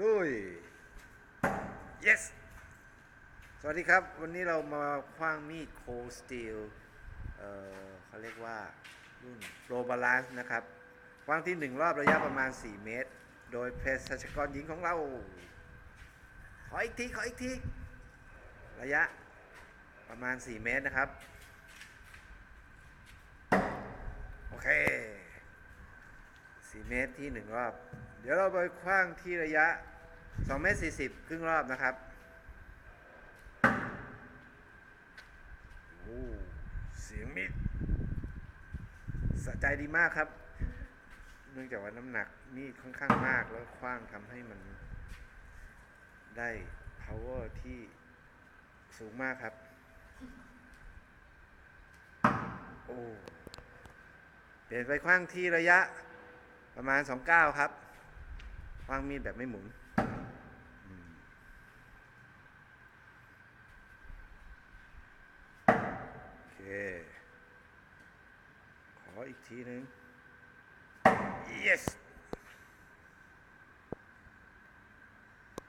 ลุย yes สวัสดีครับ วันนี้เรามาคว้างมีดโคสตีลเอ่อเขาเรียกว่า รุ่นโ o บาลานซ์นะครับคว้างที่หนึ่งรอบระยะประมาณ 4 เมตร โดยเพศรัชกรหญิงของเรา ขออีกที ขออีกที ระยะประมาณ 4 เมตรนะครับ โอเค 4 เมตรที่ 1 รอบ ดี๋ยวเราไปคว้างที่ระยะ2เมตร40 ครึ่งรอบนะครับโอ้เสียงมีดสะใจดีมากครับ เนื่องจากว่าน้ำหนักมีดค่อนข้างมากแล้วคว้างทำให้มันได้ power ที่สูงมากครับ โอ้ เปลี่ยนไปคว้างที่ระยะประมาณ 29 ครับ วางมีดแบบไม่หมุนโอเค ขออีกทีหนึง yes